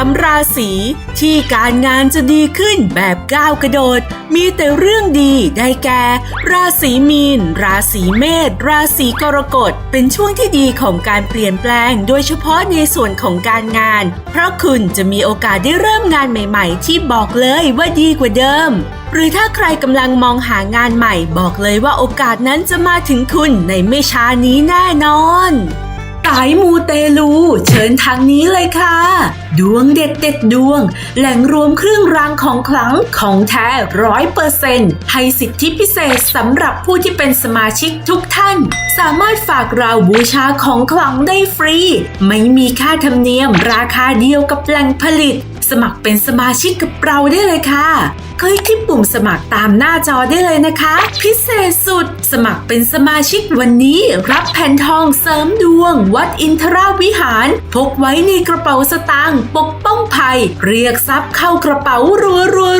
ามราศีที่การงานจะดีขึ้นแบบก้าวกระโดด มีแต่เรื่องดีได้แก่ ราศีมีน ราศีเมษราศีกรกฎ เป็นช่วงที่ดีของการเปลี่ยนแปลง โดยเฉพาะในส่วนของการงาน เพราะคุณจะมีโอกาสได้เริ่มงานใหม่ ๆ ที่บอกเลยว่าดีกว่าเดิมหรือถ้าใครกำลังมองหางานใหม่บอกเลยว่าโอกาสนั้นจะมาถึงคุณในไม่ช้านี้แน่นอน สายมูเตลู เชิญทางนี้เลยค่ะ ดวงเด็ดเด็ดดวง แหล่งรวมเครื่องรางของขลังของแท้ร้อยเปอร์เซนต์ให้สิทธิพิเศษสำหรับผู้ที่เป็นสมาชิกทุกท่าน สามารถฝากเราบูชาของขลังได้ฟรี ไม่มีค่าธรรมเนียมราคาเดียวกับแหล่งผลิต สมัครเป็นสมาชิกกับเราได้เลยค่ะ คลิกที่ปุ่มสมัครตามหน้าจอได้เลยนะคะ พิเศษสุด สมัครเป็นสมาชิกวันนี้รับแผ่นทองเสริมดวง วัดอินทราวิหาร พกไว้ในกระเป๋าสตางค์ปกป้องภัย เรียกทรัพย์เข้ากระเป๋ารัวรัวรัวรัว